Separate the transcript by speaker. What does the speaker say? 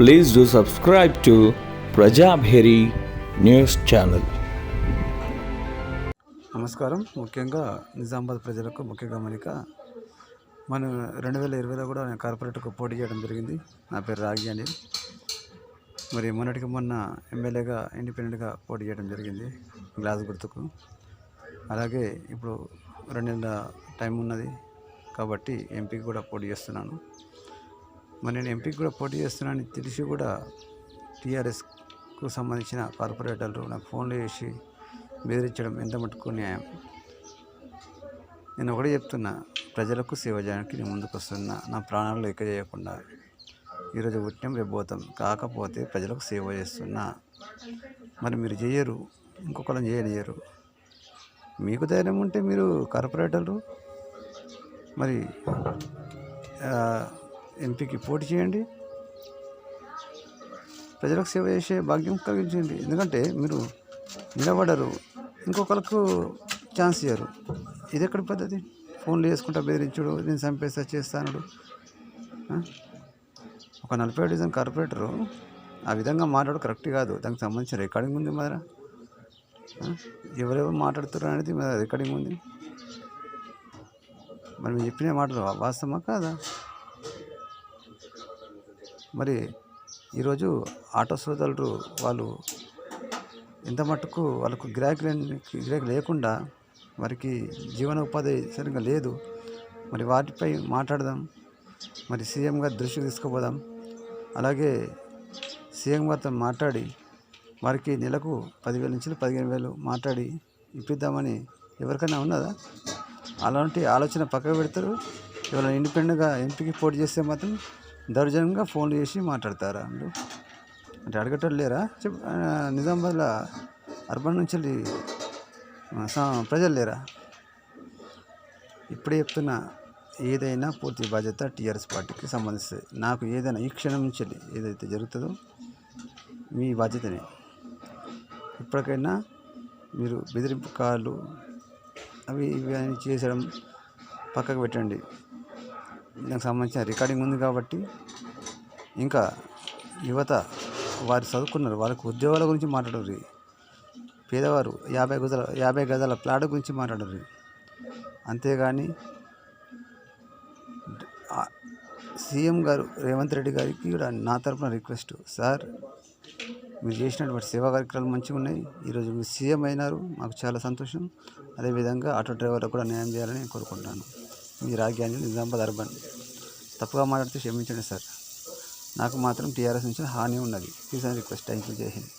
Speaker 1: Please do subscribe to Prajabheri news channel.
Speaker 2: నమస్కారం. ముఖ్యంగా నిజామాబాద్ ప్రజలకు ముఖ్య గమనిక మనం రెండు వేల ఇరవైలో కూడా నేను కార్పొరేట్కు పోటీ చేయడం జరిగింది. నా పేరు రాగి అని మరి మొన్నటికి మొన్న ఎమ్మెల్యేగా ఇండిపెండెంట్గా పోటీ చేయడం జరిగింది గ్లాస్ గుర్తుకు. అలాగే ఇప్పుడు రెండు నెలల టైం ఉన్నది కాబట్టి ఎంపీకి కూడా పోటీ చేస్తున్నాను. మరి నేను ఎంపీకి కూడా పోటీ చేస్తున్నానని తెలిసి కూడా టీఆర్ఎస్కు సంబంధించిన కార్పొరేటర్లు నాకు ఫోన్లు చేసి బెదిరించడం ఎంత మటుకు న్యాయం? నేను ఒకటే చెప్తున్నా ప్రజలకు సేవ చేయడానికి నేను ముందుకు వస్తున్నా నా ప్రాణాలు లెక్క చేయకుండా. ఈరోజు పుట్టినాం రేపు పోతాం కాకపోతే ప్రజలకు సేవ చేస్తున్నా. మరి మీరు చేయరు ఇంకొకళ్ళని చేయనియరు మీకు ధైర్యం ఉంటే మీరు కార్పొరేటర్లు. మరి ఎంపీకి పోటీ చేయండి. ప్రజలకు సేవ చేసే భాగ్యం కలిగించండి. ఎందుకంటే మీరు నిలబడరు. ఇంకొకరికి ఛాన్స్ ఇయ్యరు. ఇది ఎక్కడ పద్ధతి? ఫోన్లు చేసుకుంటా బెదిరించుడు నేను చంపేస్తా చేస్తానుడు ఒక నలభై డిజైన్ కార్పొరేటరు ఆ విధంగా మాట్లాడు కరెక్ట్ కాదు. దానికి సంబంధించిన రికార్డింగ్ ఉంది మరి ఎవరెవరు మాట్లాడుతున్నారు అనేది రికార్డింగ్ ఉంది. మరి మేము చెప్పిన మాటలు వాస్తవమా కాదా? మరి ఈరోజు ఆటో సోదరులు వాళ్ళు ఎంత మట్టుకు వాళ్ళకు గిరాకీ గిరాకీ లేకుండా వారికి జీవనోపాధి సరిగ్గా లేదు. మరి వాటిపై మాట్లాడదాం. మరి సీఎం గారి దృష్టికి తీసుకుపోదాం. అలాగే సీఎం గారితో మాట్లాడి వారికి నెలకు పదివేల నుంచి పదిహేను వేలు మాట్లాడి ఇప్పిద్దామని ఎవరికైనా ఉన్నదా? అలాంటి ఆలోచన పక్కకు పెడతారు. ఎవరైనా ఇండిపెండెంట్గా ఎంపీకి పోటీ చేస్తే మాత్రం దౌర్జన్యంగా ఫోన్లు చేసి మాట్లాడతారా అంటూ అంటే అడగటం లేరా? చెప్ నిజామాబాద్లో అర్బన్ నుంచి వెళ్ళి, ప్రజలు లేరా? ఇప్పుడే చెప్తున్నా ఏదైనా పూర్తి బాధ్యత టీఆర్ఎస్ పార్టీకి సంబంధిస్తుంది నాకు ఏదైనా ఈ క్షణం నుంచి ఏదైతే జరుగుతుందో మీ బాధ్యతనే. ఇప్పటికైనా మీరు బెదిరింపు కాళ్ళు అవి ఇవి అని చేసడం పక్కకు పెట్టండి. దానికి సంబంధించిన రికార్డింగ్ ఉంది కాబట్టి ఇంకా యువత వారు చదువుకున్నారు. వాళ్ళకు ఉద్యోగాల గురించి మాట్లాడరు. పేదవారు యాభై గజాల యాభై గజాల ప్లాట్ గురించి మాట్లాడరు. అంతేగాని సీఎం గారు రేవంత్ రెడ్డి గారికి కూడా నా తరపున రిక్వెస్ట్ సార్ మీరు చేసినటువంటి సేవా కార్యక్రమాలు మంచిగా ఉన్నాయి. ఈరోజు మీరు సీఎం అయినారు. మాకు చాలా సంతోషం. అదేవిధంగా ఆటో డ్రైవర్లకు కూడా న్యాయం చేయాలని నేను కోరుకుంటున్నాను మీ రాజ్యాన్ని నిజామాబాద్ అర్బన్ తప్పుగా మాట్లాడితే క్షమించండి సార్. నాకు మాత్రం టీఆర్ఎస్ నుంచి హాని ఉన్నది. Please request. థ్యాంక్ యూ జై హింద్.